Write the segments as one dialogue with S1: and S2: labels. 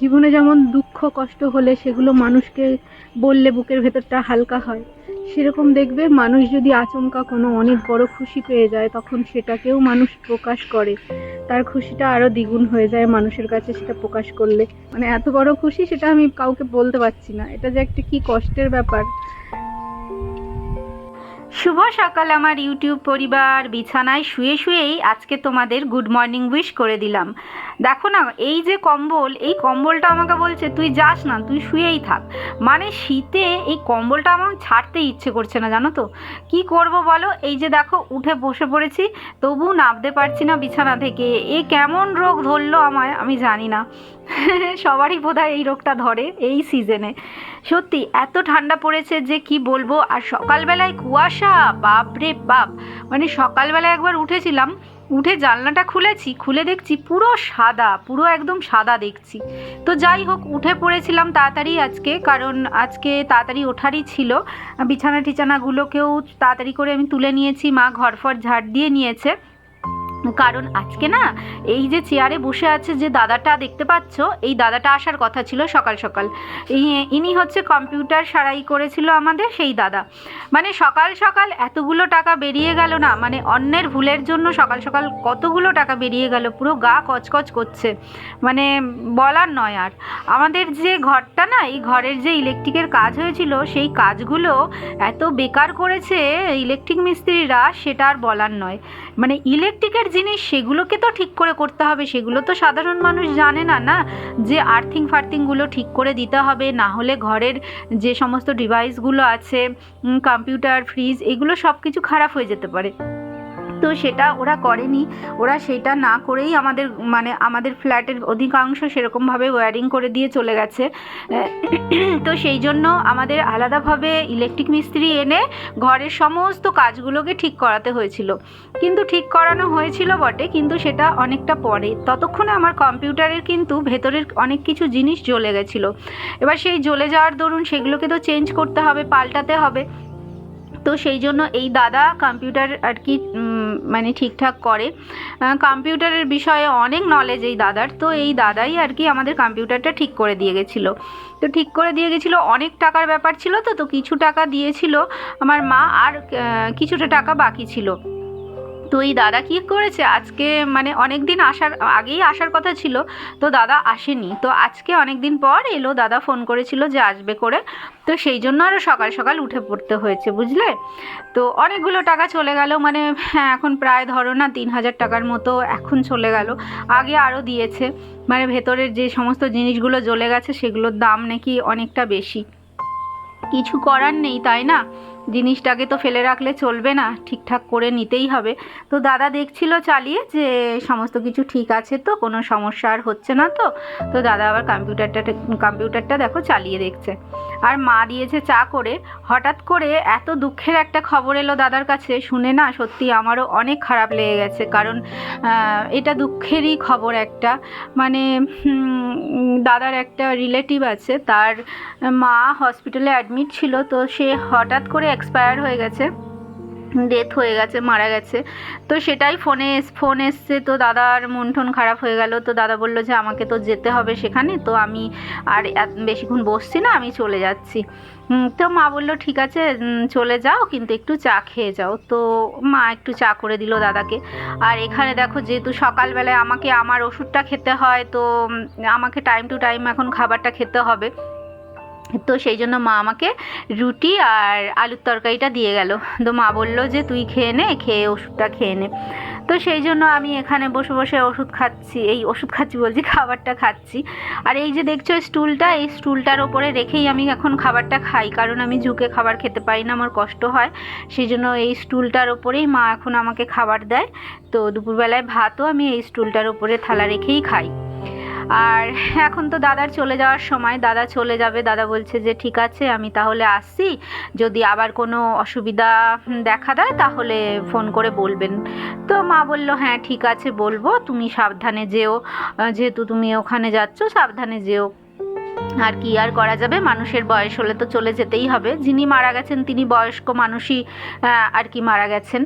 S1: জীবনে যেমন দুঃখ, কষ্ট হলে সেগুলো মানুষকে বললে বুকের ভেতরটা হালকা হয়। সেরকম দেখবে মানুষ যদি আচমকা কোনো অনেক বড় খুশি পেয়ে যায়, তখন সেটাকেও মানুষ প্রকাশ করে। তার খুশিটা আরও দ্বিগুণ হয়ে যায় মানুষের কাছে সেটা প্রকাশ করলে। মানে এত বড় খুশি সেটা আমি কাউকে বলতে পারছি না। এটা যে একটা কি কষ্টের ব্যাপার।
S2: শুভ সকাল আমার ইউটিউব পরিবার। বিছানায় শুয়ে শুয়েই আজকে তোমাদের গুড মর্নিং উইশ করে দিলাম। দেখো না, এই যে কম্বল, এই কম্বলটা আমাকে বলছে, তুই যাস না, তুই শুয়েই থাক। মানে শীতে এই কম্বলটা আমার ছাড়তে ইচ্ছে করছে না, জানো তো? কি করব বলো? এই যে দেখো, উঠে বসে পড়েছি, তবু নামতে পারছি না বিছানা থেকে। এ কেমন রোগ ধরলো আমায় আমি জানি না। সবারই বোধহয় এই রোগটা ধরে এই সিজনে সত্যি, এত ঠান্ডা পড়েছে যে কি বলব? আর সকালবেলায় কুয়াশা বাপ রে বাপ! মানে সকালবেলায় একবার উঠেছিলাম উঠে জানলাটা খুলেছি, খুলে দেখছি পুরো সাদা, পুরো একদম সাদা দেখছি। তো যাই হোক, উঠে পড়েছিলাম তাড়াতাড়ি আজকে, কারণ আজকে তাড়াতাড়ি ওঠারই ছিল। বিছানা টিছানাগুলোকেও তাড়াতাড়ি করে আমি তুলে নিয়েছি, মা ঘরফর ঝাড় দিয়ে নিয়েছে। কারণ আজকে না, এই যে চেয়ারে বসে আছে যে দাদাটা দেখতে পাচ্ছ, এই দাদাটা আসার কথা ছিল সকাল সকাল। ইনি হচ্ছে কম্পিউটার সারাই করেছিল আমাদের সেই দাদা। মানে সকাল সকাল এতগুলো টাকা বেরিয়ে গেল না মানে অন্যের ভুলের জন্য সকাল সকাল কতগুলো টাকা বেরিয়ে গেল, পুরো গা কচকচ করছে। মানে বলার নয় আর। আমাদের যে ঘরটা না, এই ঘরের যে ইলেকট্রিকের কাজ হয়েছিল, সেই কাজগুলো এত বেকার করেছে ইলেকট্রিক মিস্ত্রিরা, সেটা আর বলার নয়। মানে ইলেকট্রিকের জিনিস সেগুলোকে তো ঠিক করে করতে হবে, সেগুলো তো সাধারণ মানুষ জানে না না? যে আর্থিং ফার্থিংগুলো ঠিক করে দিতে হবে, না হলে ঘরের যে সমস্ত ডিভাইসগুলো আছে কম্পিউটার ফ্রিজ এগুলো সব কিছু খারাপ হয়ে যেতে পারে। তো সেটা ওরা করেনি। ওরা সেটা না করেই আমাদের মানে আমাদের ফ্ল্যাটের অধিকাংশ সেরকমভাবে ওয়্যারিং করে দিয়ে চলে গেছে। তো সেই জন্য আমাদের আলাদাভাবে ইলেকট্রিক মিস্ত্রি এনে ঘরের সমস্ত কাজগুলোকে ঠিক করাতে হয়েছিল। কিন্তু ঠিক করানো হয়েছিল বটে, কিন্তু সেটা অনেকটা পরে। ততক্ষণে আমার কম্পিউটারের কিন্তু ভেতরের অনেক কিছু জিনিস জ্বলে গেছিল। এবার সেই জ্বলে যাওয়ার দরুন সেগুলোকে তো চেঞ্জ করতে হবে, পাল্টাতে হবে। তো সেই জন্য এই দাদা কম্পিউটার আর কি মানে ঠিকঠাক করে। কম্পিউটারের বিষয়ে অনেক নলেজ এই দাদার। তো এই দাদাই আর কি আমাদের কম্পিউটারটা ঠিক করে দিয়ে গেছিল। তো ঠিক করে দিয়ে গেছিল, অনেক টাকার ব্যাপার ছিল তো তো কিছু টাকা দিয়েছিল আমার মা আর কিছুটা টাকা বাকি ছিল। তো এই দাদা কি করেছে? আজকে মানে অনেক দিন আসার, আগেই আসার কথা ছিল, তো দাদা আসেনি। তো আজকে অনেক দিন পর এলো, দাদা ফোন করেছিল যে আসবে করে। তো সেই জন্য আরও সকাল সকাল উঠে পড়তে হয়েছে, বুঝলে? তো অনেকগুলো টাকা চলে গেল মানে হ্যাঁ এখন প্রায় ধরো না তিন হাজার টাকার মতো এখন চলে গেল। আগে আরও দিয়েছে মানে ভেতরের যে সমস্ত জিনিসগুলো জ্বলে গেছে, সেগুলোর দাম নাকি অনেকটা বেশি। কিছু করার নেই, তাই না? জিনিসটাকে তো ফেলে রাখলে চলবে না, ঠিকঠাক করে নিতেই হবে। তো দাদা দেখছিল চালিয়ে যে সমস্ত কিছু ঠিক আছে তো, কোনো সমস্যা আর হচ্ছে না তো। তো দাদা আবার কম্পিউটারটা কম্পিউটারটা দেখো চালিয়ে দেখছে। আর মা দিয়েছে চা করে। হঠাৎ করে এত দুঃখের একটা খবর এলো দাদার কাছে, শুনে না সত্যি আমারও অনেক খারাপ লেগে গেছে। কারণ এটা দুঃখেরই খবর একটা। মানে দাদার একটা রিলেটিভ আছে, তার মা হসপিটালে অ্যাডমিট ছিল। তো সে হঠাৎ করে এক্সপায়ার হয়ে গেছে ডেথ হয়ে গেছে, মারা গেছে। তো সেটাই ফোনে ফোন এসছে, তো দাদার মন টন খারাপ হয়ে গেল। তো দাদা বলল যে, আমাকে তো যেতে হবে সেখানে, তো আমি আর বেশিক্ষণ বসছি না, আমি চলে যাচ্ছি। তো মা বলল, ঠিক আছে চলে যাও, কিন্তু একটু চা খেয়ে যাও। তো মা একটু চা করে দিল দাদাকে। আর এখানে দেখো, যেহেতু সকালবেলায় আমাকে আমার ওষুধটা খেতে হয়, তো আমাকে টাইম টু টাইম এখন খাবারটা খেতে হবে। তো সেই জন্য মা আমাকে রুটি আর আলুর তরকারিটা দিয়ে গেল। তো মা বলল যে, তুই খেয়ে নে, খেয়ে ওষুধটা খেয়ে নে। তো সেই জন্য আমি এখানে বসে বসে ওষুধ খাচ্ছি, এই ওষুধ খাচ্ছি বলছি, খাবারটা খাচ্ছি। আর এই যে দেখছ স্টুলটা, এই স্টুলটার ওপরে রেখেই আমি এখন খাবারটা খাই, কারণ আমি ঝুঁকে খাবার খেতে পারি না, আমার কষ্ট হয়। সেই জন্য এই স্টুলটার ওপরেই মা এখন আমাকে খাবার দেয়। তো দুপুরবেলায় ভাতও আমি এই স্টুলটার ওপরে থালা রেখেই খাই। আর এখন তো দাদার চলে যাওয়ার সময়, দাদা চলে যাবে, দাদা বলছে যে ঠিক আছে, আমি তাহলে আসছি যদি আবার কোনো অসুবিধা দেখা দেয় তাহলে ফোন করে বলবেন। তো মা বলল হ্যাঁ ঠিক আছে, বলব, তুমি সাবধানে যেও যেহেতু তুমি ওখানে যাচ্ছ, সাবধানে যেও।
S1: আর কি আর করা যাবে? মানুষের বয়স হলে তো চলে যেতেই হবে। যিনি মারা গেছেন, তিনি বয়স্ক মানুষই আর কি মারা গেছেন।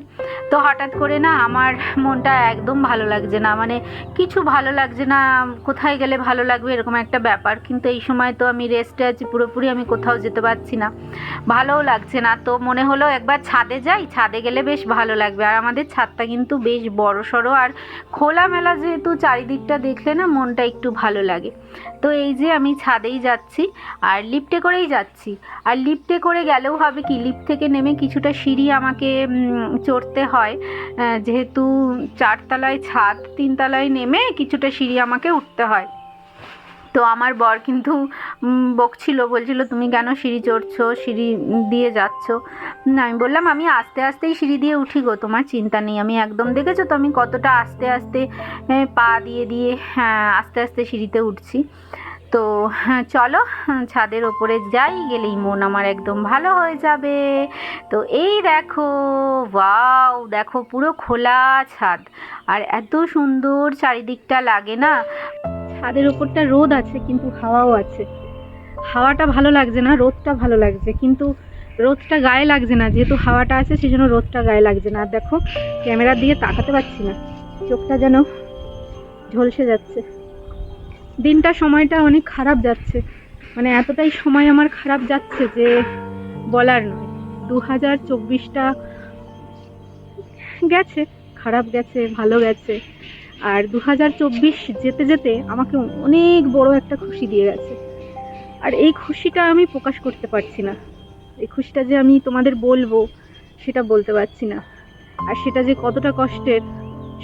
S1: তো হঠাৎ করে না আমার মনটা একদম ভালো লাগছে না। মানে কিছু ভালো লাগছে না, কোথায় গেলে ভালো লাগবে এরকম একটা ব্যাপার। কিন্তু এই সময় তো আমি রেস্টে আছি, পুরোপুরি আমি কোথাও যেতে পারছি না। ভালোও লাগছে না। তো মনে হলো একবার ছাদে যাই, ছাদে গেলে বেশ ভালো লাগবে। আর আমাদের ছাদটা কিন্তু বেশ বড় সড়ো আর খোলামেলা যেহেতু চারিদিকটা দেখলে না মনটা একটু ভালো লাগে। তো এই যে আমি ছাদেই যাচ্ছি আর লিফটে করেই যাচ্ছি। আর লিফটে করে গেলেও হবে কি লিফট থেকে নেমে কিছুটা সিঁড়ি আমাকে চড়তে হয়। যেহেতু চারতলায় ছাদ তিনতলায় নেমে কিছুটা সিঁড়ি আমাকে উঠতে হয়। তো আমার বর কিন্তু বকছিল বলছিল তুমি কেন সিঁড়ি চড়ছো? সিঁড়ি দিয়ে যাচ্ছ? আমি বললাম আমি আস্তে আস্তেই সিঁড়ি দিয়ে উঠি গো তোমার চিন্তা নেই আমি একদম দেখেছ তো আমি কতটা আস্তে আস্তে পা দিয়ে দিয়ে হ্যাঁ, আস্তে আস্তে সিঁড়িতে উঠছি। তো হ্যাঁ, চলো হ্যাঁ, ছাদের ওপরে যাই গেলেই মন আমার একদম ভালো হয়ে যাবে। তো এই দেখো ওয়াও দেখো পুরো খোলা ছাদ। আর এত সুন্দর চারিদিকটা লাগে না।
S2: ছাদের ওপরটা রোদ আছে কিন্তু হাওয়াও আছে। হাওয়াটা ভালো লাগছে না রোদটা ভালো লাগছে কিন্তু রোদটা গায়ে লাগছে না। যেহেতু হাওয়াটা আছে সেই জন্য রোদটা গায়ে লাগছে না। আর দেখো ক্যামেরার দিকে তাকাতে পারছি না। চোখটা যেন ঝলসে যাচ্ছে। দিনটা, সময়টা অনেক খারাপ যাচ্ছে। মানে এতটাই সময় আমার খারাপ যাচ্ছে যে বলার নয়। দু হাজার চব্বিশটা গেছে, খারাপ গেছে, ভালো গেছে। আর দু হাজার চব্বিশ যেতে যেতে আমাকে অনেক বড় একটা খুশি দিয়ে গেছে। আর এই খুশিটা আমি প্রকাশ করতে পারছি না। এই খুশিটা যে আমি তোমাদের বলব, সেটা বলতে পারছি না। আর সেটা যে কতটা কষ্টের,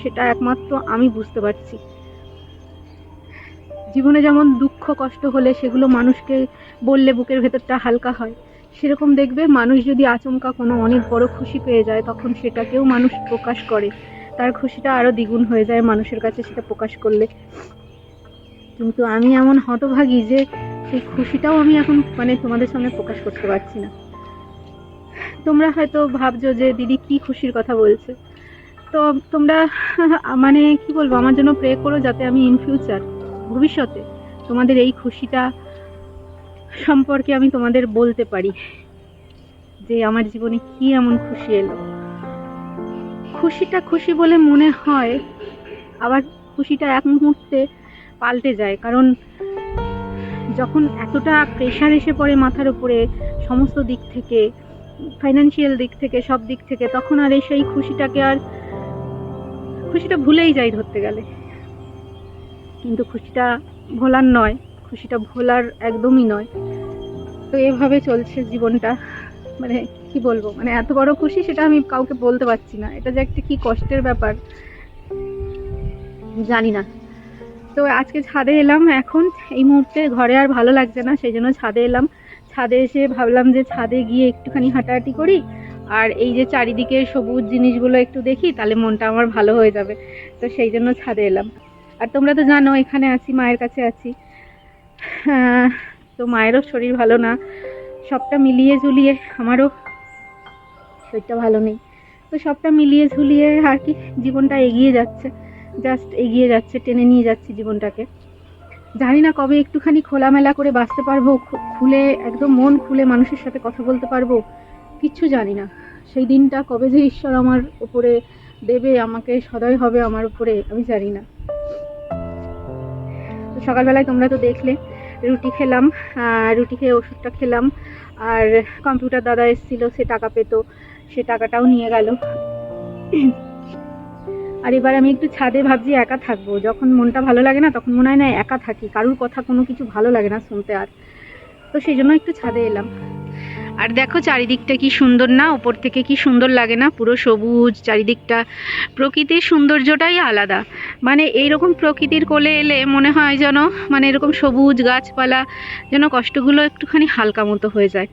S2: সেটা একমাত্র আমি বুঝতে পারছি। জীবনে যেমন দুঃখ, কষ্ট হলে সেগুলো মানুষকে বললে বুকের ভেতরটা হালকা হয়। সেরকম দেখবে মানুষ যদি আচমকা কোনো অনেক বড় খুশি পেয়ে যায়, তখন সেটাকেও মানুষ প্রকাশ করে। তার খুশিটা আরও দ্বিগুণ হয়ে যায় মানুষের কাছে সেটা প্রকাশ করলে। কিন্তু আমি এমন হতভাগী যে সেই খুশিটাও আমি এখন মানে তোমাদের সামনে প্রকাশ করতে পারছি না। তোমরা হয়তো ভাবছ যে, দিদি কি খুশির কথা বলছে? তো তোমরা মানে কি বলব, আমার জন্য প্রে করো যাতে আমি ইন ফিউচার ভবিষ্যতে তোমাদের এই খুশিটা সম্পর্কে আমি তোমাদের বলতে পারি যে আমার জীবনে কি এমন খুশি এলো। খুশিটা খুশি বলে মনে হয়, আবার খুশিটা এক মুহূর্তে পাল্টে যায়, কারণ যখন এতটা প্রেশার এসে পড়ে মাথার উপরে সমস্ত দিক থেকে ফাইনান্সিয়াল দিক থেকে, সব দিক থেকে, তখন আর এই সেই খুশিটাকে আর, খুশিটা ভুলেই যাই ধরতে গেলে। কিন্তু খুশিটা ভোলার নয়, খুশিটা ভোলার একদমই নয়। তো এভাবে চলছে জীবনটা। মানে কি বলব মানে এত বড় খুশি সেটা আমি কাউকে বলতে পারছি না। এটা যে একটা কি কষ্টের ব্যাপার, জানি না। তো আজকে ছাদে এলাম এখন, এই মুহূর্তে ঘরে আর ভালো লাগছে না, সেই জন্য ছাদে এলাম। ছাদে এসে ভাবলাম যে ছাদে গিয়ে একটুখানি হাঁটাহাঁটি করি, আর এই যে চারিদিকে সবুজ জিনিসগুলো একটু দেখি, তাহলে মনটা আমার ভালো হয়ে যাবে। তো সেই জন্য ছাদে এলাম। আর তোমরা তো জানো, এখানে আছি, মায়ের কাছে আছি। তো মায়েরও শরীর ভালো না। সবটা মিলিয়ে ঝুলিয়ে আমারও শরীরটা ভালো নেই। তো সবটা মিলিয়ে ঝুলিয়ে আর কি, জীবনটা এগিয়ে যাচ্ছে। জাস্ট এগিয়ে যাচ্ছে, টেনে নিয়ে যাচ্ছি জীবনটাকে। জানি না কবে একটুখানি খোলামেলা করে বাঁচতে পারব খুলে, একদম মন খুলে মানুষের সাথে কথা বলতে পারব, কিচ্ছু জানি না। সেই দিনটা কবে যে ঈশ্বর আমার উপরে দেবে, আমাকে সদয় হবে আমার উপরে, আমি জানি না। তো সকালবেলায় তোমরা তো দেখলে, রুটি খেলাম রুটি খেয়ে ওষুধটা খেলাম, আর কম্পিউটার দাদা এসেছিল, সে টাকা পেতো, সে টাকাটাও নিয়ে গেল। আর এবার আমি একটু ছাদে ভাবছি, একা থাকব। যখন মনটা ভালো লাগে না, তখন মনে হয় না, একা থাকি। কারুর কথা কোনো কিছু ভালো লাগে না শুনতে আর। তো সেই জন্য একটু ছাদে এলাম। আর দেখো চারিদিকটা কি সুন্দর না? ওপর থেকে কি সুন্দর লাগে না? পুরো সবুজ, চারিদিকটা প্রকৃতির সৌন্দর্যটাই আলাদা। মানে এইরকম প্রকৃতির কোলে এলে মনে হয় যেন মানে এরকম সবুজ গাছপালা, যেন কষ্টগুলো একটুখানি হালকা মতো হয়ে যায়।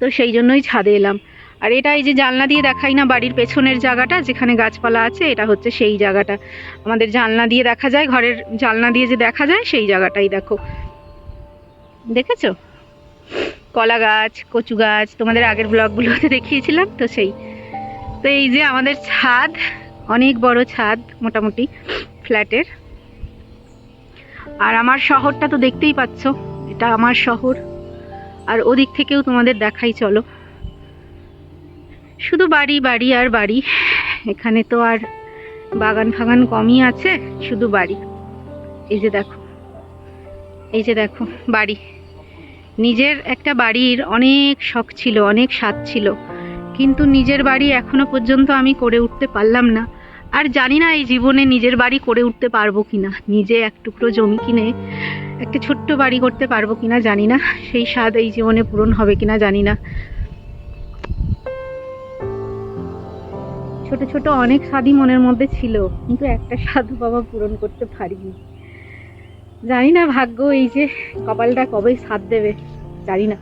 S2: তো সেই জন্যই ছাদে এলাম। আর এটা এই যে জানলা দিয়ে দেখাই না বাড়ির পেছনের জায়গাটা, যেখানে গাছপালা আছে, এটা হচ্ছে সেই জায়গাটা। আমাদের জানলা দিয়ে দেখা যায়, ঘরের জানলা দিয়ে যে দেখা যায়, সেই জায়গাটাই দেখো। দেখেছ? কলা গাছ, কচু গাছ, তোমাদের আগের ব্লগগুলোতে দেখিয়েছিলাম, তো সেই। তো এই যে আমাদের ছাদ, অনেক বড় ছাদ, মোটামুটি ফ্ল্যাটের। আর আমার শহরটা তো দেখতেই পাচ্ছ,
S1: এটা আমার শহর। আর ওদিক থেকেও তোমাদের দেখাই, চলো। শুধু বাড়ি বাড়ি আর বাড়ি। এখানে তো আর বাগান ফাগান কমই আছে, শুধু বাড়ি। এই যে দেখো, এই যে দেখো, বাড়ি। নিজের একটা বাড়ির অনেক শখ ছিল, অনেক স্বাদ ছিল। কিন্তু নিজের বাড়ি এখনও পর্যন্ত আমি করে উঠতে পারলাম না। আর জানি না এই জীবনে নিজের বাড়ি করে উঠতে পারব কিনা। নিজে এক টুকরো জমি কিনে একটা ছোট্ট বাড়ি করতে পারব কিনা জানি না। সেই স্বাদ এই জীবনে পূরণ হবে কিনা জানি না। ছোট ছোট অনেক স্বাদই মনের মধ্যে ছিল, কিন্তু একটা স্বাদ বাবা পূরণ করতে পারিনি। জানি না ভাগ্য এই যে কপালটা কবে সাথ দেবে জানি না।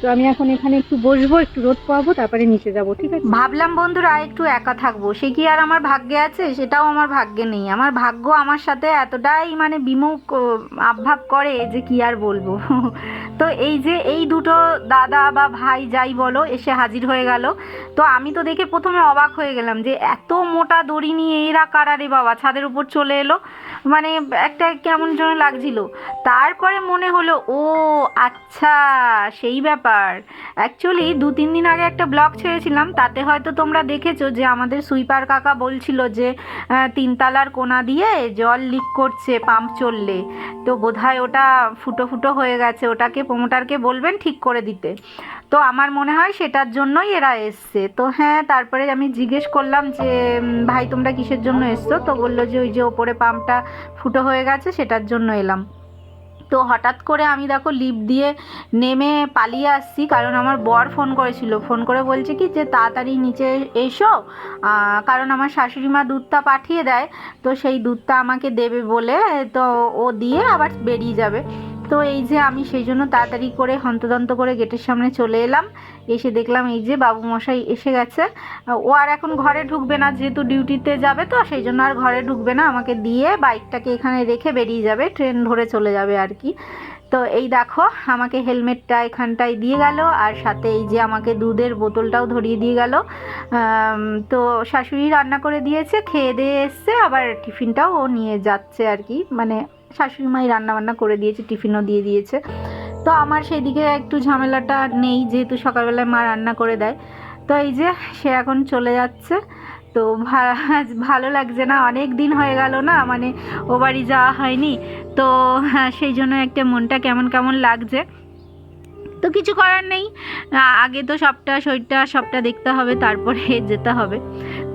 S1: তো আমি এখন এখানে একটু বসবো একটু রোদ পাবো তারপরে নিচে যাব ঠিক আছে?
S2: ভাবলাম বন্ধুরা একটু একা থাকব। সে কি আর আমার ভাগ্যে আছে? সেটাও আমার ভাগ্যে নেই। আমার ভাগ্য আমার সাথে এতটাই মানে বিমুখ ও, আবভাব করে যে কি আর বলব। তো এই যে এই দুটো দাদা বা ভাই যাই বলো এসে হাজির হয়ে গেল। তো আমি তো দেখে প্রথমে অবাক হয়ে গেলাম যে এত মোটা দড়ি নিয়ে এরা কারা রে বাবা? ছাদের উপর চলে এলো। মানে একটা কেমন যেন লাগছিল। তারপরে মনে হলো ও আচ্ছা সেই ব্যাপার। অ্যাকচুয়ালি দু তিন দিন আগে একটা ব্লগ ছেড়েছিলাম তাতে হয়তো তোমরা দেখেছ যে আমাদের সুইপার কাকা বলছিল যে তিনতলার কোনা দিয়ে জল লিক করছে পাম্প চললে। তো বোধহয় ওটা ফুটো ফুটো হয়ে গেছে ওটাকে প্রমোটারকে বলবেন ঠিক করে দিতে। তো আমার মনে হয় সেটার জন্যই এরা এসছে। তো হ্যাঁ তারপরে আমি জিজ্ঞেস করলাম যে ভাই তোমরা কিসের জন্য এসছো? তো বলল যে ওই যে ওপরে পাম্পটা ফুটো হয়ে গেছে সেটার জন্য এলাম। তো হঠাৎ করে আমি দেখো লিপ দিয়ে নেমে পালিয়ে আসছি, কারণ আমার বর ফোন করেছিল। ফোন করে বলছে কি যে তাড়াতাড়ি নিচে এসো কারণ আমার শাশুড়ি মা দুধটা পাঠিয়ে দেয়, তো সেই দুধটা আমাকে দেবে বলে তো ও দিয়ে আবার বেরিয়ে যাবে। তো এই যে আমি সেই জন্য তাড়াতাড়ি করে হন্তদন্ত করে গেটের সামনে চলে এলাম। এসে দেখলাম এই যে বাবু মশাই এসে গেছে। ও আর এখন ঘরে ঢুকবে না, যেহেতু ডিউটিতে যাবে তো, সেই জন্য আর ঘরে ঢুকবে না। আমাকে দিয়ে বাইকটাকে এখানে রেখে বেরিয়ে যাবে, ট্রেন ধরে চলে যাবে আর কি। তো এই দেখো, আমাকে হেলমেটটা এখানটায় দিয়ে গেল, আর সাথে এই যে আমাকে দুধের বোতলটাও ধরিয়ে দিয়ে গেল। তো শাশুড়ি রান্না করে দিয়েছে, খেয়ে দিয়ে এসছে, আবার টিফিনটাও ও নিয়ে যাচ্ছে আর কি। মানে শাশুড়ি মাই রান্না বান্না করে দিয়েছে, টিফিনও দিয়ে দিয়েছে। তো আমার সেদিকে একটু ঝামেলাটা নেই, যেহেতু সকালবেলায় মা রান্না করে দেয়। তো এই যে সে এখন চলে যাচ্ছে। তো ভালো লাগছে না, অনেক দিন হয়ে গেল না মানে ও বাড়ি যাওয়া হয়নি। তো সেই জন্য একটা মনটা কেমন কেমন লাগছে। তো কিছু করার নেই। আগে তো সবটা, শরীরটা সবটা দেখতে হবে, তারপরে যেতে হবে।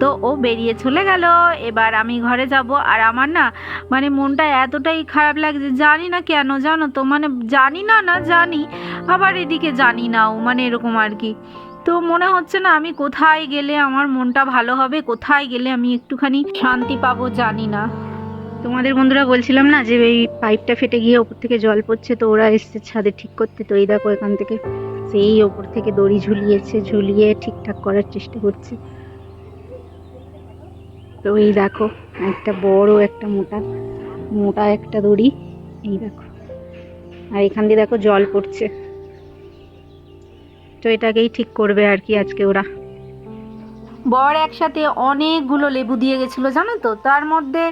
S2: তো ও বেরিয়ে চলে গেল, এবার আমি ঘরে যাব। আর আমার না মানে মনটা এতটাই খারাপ লাগছে, জানি না কেন জানো তো মানে জানি না না জানি, আবার এদিকে জানি নাও মানে এরকম আর কি। তো মনে হচ্ছে না আমি কোথায় গেলে আমার মনটা ভালো হবে, কোথায় গেলে আমি একটুখানি শান্তি পাবো জানি না।
S1: তোমাদের বন্ধুরা বলছিলাম না যে এই পাইপটা ফেটে গিয়ে ওপর থেকে জল পড়ছে, তো ওরা এসছে ছাদে ঠিক করতে, তো এই দেখো এখান থেকে সেই ওপর থেকে দড়ি ঝুলিয়েছে, ঝুলিয়ে ঠিকঠাক করার চেষ্টা করছে। তো এই দেখো, একটা বড়, একটা মোটা মোটা একটা দড়ি, এই দেখো। আর এখান দিয়ে দেখো জল পড়ছে। তো এটাকেই ঠিক করবে আর কি আজকে ওরা।
S2: বর একসাথে অনেকগুলো লেবু দিয়ে গেছিল, জানো তো? তার মধ্যে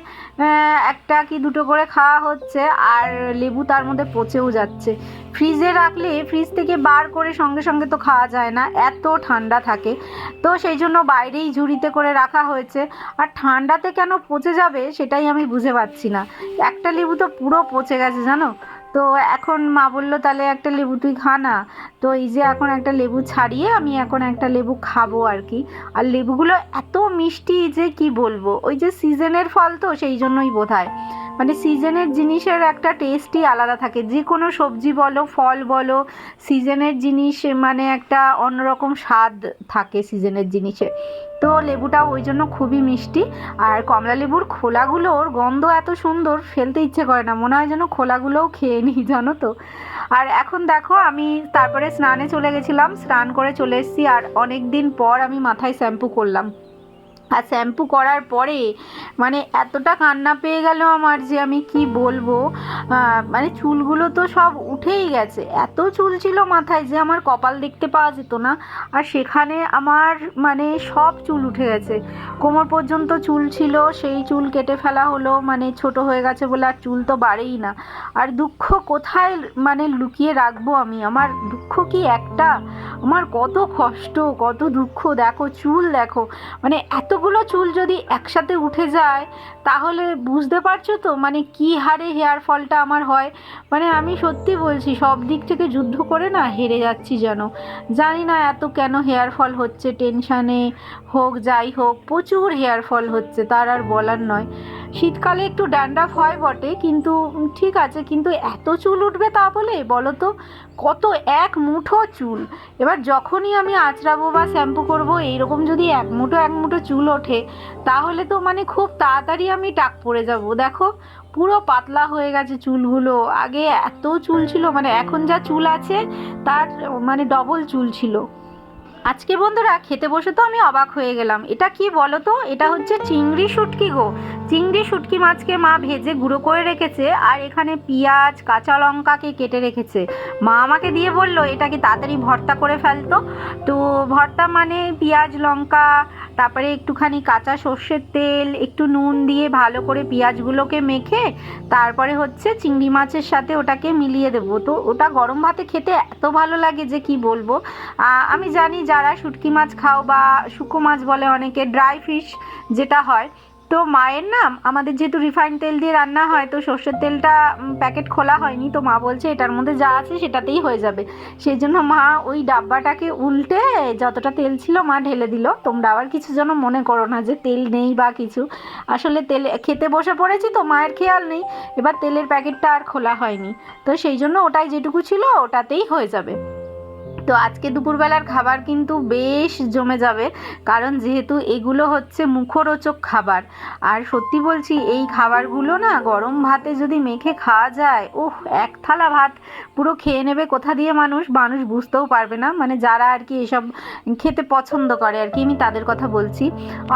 S2: একটা কি দুটো করে খাওয়া হচ্ছে, আর লেবু তার মধ্যে পচেও যাচ্ছে। ফ্রিজে রাখলে, ফ্রিজ থেকে বার করে সঙ্গে সঙ্গে তো খাওয়া যায় না, এত ঠান্ডা থাকে। তো সেই জন্য বাইরেই ঝুড়িতে করে রাখা হয়েছে। আর ঠান্ডাতে কেন পচে যাবে, সেটাই আমি বুঝে পাচ্ছি না। একটা লেবু তো পুরো পচে গেছে, জানো? তো এখন মা বলল, তাহলে একটা লেবু তুই খা না। তো এই যে এখন একটা লেবু ছাড়িয়ে আমি এখন একটা লেবু খাব আর কি। আর লেবুগুলো এত মিষ্টি যে কি বলব? ওই যে সিজনের ফল তো, সেই জন্যই বোধ হয় মানে সিজনের জিনিসের একটা টেস্টই আলাদা থাকে। যে কোনো সবজি বলো, ফল বলো, সিজনের জিনিস মানে একটা অন্যরকম স্বাদ থাকে সিজনের জিনিসে। তো লেবুটা ওই জন্য খুবই মিষ্টি। আর কমলা লেবুর খোলাগুলোর গন্ধ এত সুন্দর, ফেলতে ইচ্ছে করে না। মনে হয় যেন খোলাগুলোও খেয়ে নিই জানো তো? আর এখন দেখো, আমি তারপরে স্নানে চলে গেছিলাম, স্নান করে চলে এসেছি, আর অনেক দিন পর আমি মাথায় শ্যাম্পু করলাম। আর শ্যাম্পু করার পরে মানে এতটা কান্না পেয়ে গেল আমার যে আমি কি বলব? মানে চুলগুলো তো সব উঠেই গেছে। এত চুল ছিল মাথায় যে আমার কপাল দেখতে পাওয়া যেত না। আর সেখানে আমার মানে সব চুল উঠে গেছে। কোমর পর্যন্ত চুল ছিল, সেই চুল কেটে ফেলা হলো মানে ছোট হয়ে গেছে বলে আর চুল তো বাড়েই না। আর দুঃখ কোথায় মানে লুকিয়ে রাখব আমি? আমার দুঃখ কি একটা? আমার কত কষ্ট, কত দুঃখ। দেখো, চুল দেখো মানে এতগুলো চুল যদি একসাথে উঠে যায়, তাহলে বুঝতে পারছ তো? মানে কি হারে হেয়ার ফলটা আমার হয়? মানে আমি সত্যি বলছি, সব দিক থেকে যুদ্ধ করে না হেরে যাচ্ছি যেন। জানি না এত কেন হেয়ার ফল হচ্ছে টেনশানে হোক, যাই হোক, প্রচুর হেয়ার ফল হচ্ছে, তার আর বলার নয়। শীতকালে একটু ড্যান্ড্রাফ হয় বটে, কিন্তু ঠিক আছে, কিন্তু এত চুল উঠবে তা বলে? বলো তো, কত এক মুঠো চুল। এবার যখনই আমি আঁচড়াবো বা শ্যাম্পু করব, এইরকম যদি এক মুঠো এক মুঠো চুল ওঠে, তাহলে তো মানে খুব তাড়াতাড়ি আমি টাক পড়ে যাব। দেখো, পুরো পাতলা হয়ে গেছে চুলগুলো। আগে এত চুল ছিল মানে এখন যা চুল আছে, তার মানে ডবল চুল ছিল। আজকে বন্ধুরা খেতে বসে তো আমি অবাক হয়ে গেলাম। এটা কি বলো তো? এটা হচ্ছে চিংড়ি শুটকি গো। চিংড়ি শুটকি মাছকে মা ভেজে গুঁড়ো করে রেখেছে আর এখানে পেঁয়াজ, কাঁচা লঙ্কাকে কেটে রেখেছে। মা আমাকে দিয়ে বলল এটাকে তাড়াতাড়ি ভর্তা করে ফেলতো? তো ভর্তা মানে পেঁয়াজ, লঙ্কা তারপরে একটুখানি কাঁচা সর্ষের তেল, একটু নুন দিয়ে ভালো করে পেঁয়াজগুলোকে মেখে তারপরে হচ্ছে চিংড়ি মাছের সাথে ওটাকে মিলিয়ে দেবো। তো ওটা গরম ভাতে খেতে এত ভালো লাগে যে কি বলব? আমি জানি যারা শুটকি মাছ খাও বা শুকো মাছ বলে অনেকে ড্রাই ফিশ যেটা হয় তো মায়ের নাম? আমাদের যেহেতু রিফাইন তেল দিয়ে রান্না হয়, তো সর্ষের তেলটা প্যাকেট খোলা হয়নি, তো মা বলছে এটার মধ্যে যা আছে সেটাতেই হয়ে যাবে। সেই জন্য মা ওই ডাব্বাটাকে উল্টে যতটা তেল ছিল মা ঢেলে দিল। তোমরা আবার কিছু যেন মনে করো না যে তেল নেই বা কিছু। আসলে তেল, খেতে বসে পড়েছি তো মায়ের খেয়াল নেই। এবার তেলের প্যাকেটটা আর খোলা হয়নি। তো সেই জন্য ওটাই যেটুকু ছিল ওটাতেই হয়ে যাবে। তো আজকে দুপুরবেলার খাবার কিন্তু বেশ জমে যাবে, কারণ যেহেতু এগুলো হচ্ছে মুখরোচক খাবার। আর সত্যি বলছি, এই খাবারগুলো না গরম ভাতে যদি মেখে খাওয়া যায়, ওহ, এক থালা ভাত পুরো খেয়ে নেবে কোথা দিয়ে মানুষ? মানুষ বুঝতেও পারবে না। মানে যারা আর কি এসব খেতে পছন্দ করে আর কি, আমি তাদের কথা বলছি।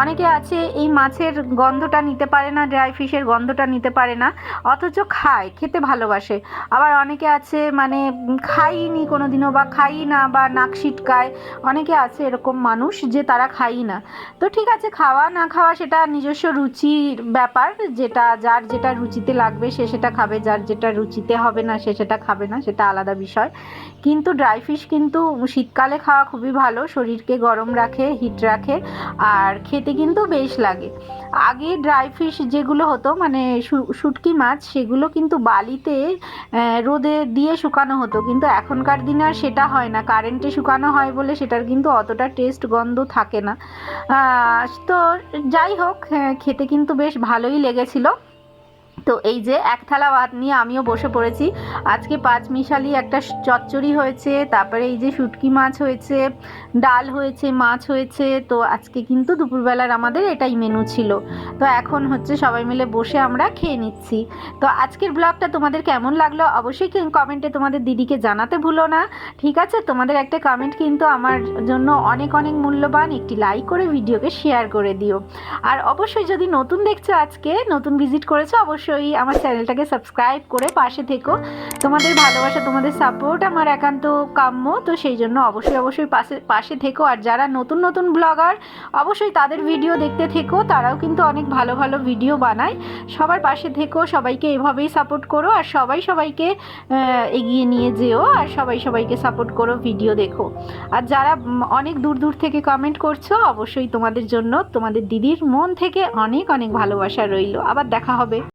S2: অনেকে আছে, এই মাছের গন্ধটা নিতে পারে না, ড্রাই ফিশের গন্ধটা নিতে পারে না, অথচ খায়, খেতে ভালোবাসে। আবার অনেকে আছে মানে খাইনি কোনোদিনও বা খাই না বা নাক সিটকায়, অনেকে আছে এরকম মানুষ যে তারা খাই না। তো ঠিক আছে, খাওয়া না খাওয়া সেটা নিজস্ব রুচির ব্যাপার, যেটা যার যেটা রুচিতে লাগবে সে সেটা খাবে, যার যেটা রুচিতে হবে না সে সেটা খাবে না, সেটা আলাদা বিষয়। কিন্তু ড্রাই ফিশ কিন্তু শীতকালে খাওয়া খুবই ভালো, শরীরকে গরম রাখে, হিট রাখে, আর খেতে কিন্তু বেশ লাগে। আগে ড্রাই ফিশ যেগুলো হতো মানে শুটকি মাছ, সেগুলো কিন্তু বালিতে রোদে দিয়ে শুকানো হতো, কিন্তু এখনকার দিনে আর সেটা হয় না। কারেন্টে শুকানো হয় বলে সেটার কিন্তু অতটা টেস্ট গন্ধ থাকে না। তো যাই হোক হ্যাঁ, খেতে কিন্তু বেশ ভালোই লেগেছিল। তো এই যে এক থালা ভাত নিয়ে আমিও বসে পড়েছি। আজকে পাঁচ মিশালি একটা চচ্চড়ি হয়েছে, তারপরে এই যে শুটকি মাছ হয়েছে, ডাল হয়েছে, মাছ হয়েছে, তো আজকে কিন্তু দুপুরবেলার আমাদের এটাই মেনু ছিল। তো এখন হচ্ছে সবাই মিলে বসে আমরা খেয়ে নিচ্ছি। তো আজকের ব্লগটা তোমাদের কেমন লাগল অবশ্যই কমেন্টে তোমাদের দিদিকে জানাতে ভুলো না। ঠিক আছে? তোমাদের একটা কমেন্ট কিন্তু আমার জন্য অনেক অনেক মূল্যবান একটি লাইক করে ভিডিওকে শেয়ার করে দিও। আর অবশ্যই যদি নতুন দেখছ আজকে, নতুন ভিজিট করেছ, অবশ্যই আমার চ্যানেলটাকে সাবস্ক্রাইব করে পাশে থেকো। তোমাদের ভালোবাসা, তোমাদের সাপোর্ট আমার একান্ত কাম্য, তো সেই জন্য অবশ্যই অবশ্যই পাশে পাশে থেকো। আর যারা নতুন নতুন ব্লগার অবশ্যই তাদের ভিডিও দেখতে থেকো। তারাও কিন্তু অনেক ভালো ভালো ভিডিও বানায়। সবার পাশে থেকো, সবাইকে এভাবেই সাপোর্ট করো। আর সবাই সবাইকে এগিয়ে নিয়ে যেও। আর সবাই সবাইকে সাপোর্ট করো ভিডিও দেখো। আর যারা অনেক দূর দূর থেকে কমেন্ট করছ, অবশ্যই তোমাদের জন্য তোমাদের দিদির মন থেকে অনেক অনেক ভালোবাসা রইল। আবার দেখা হবে।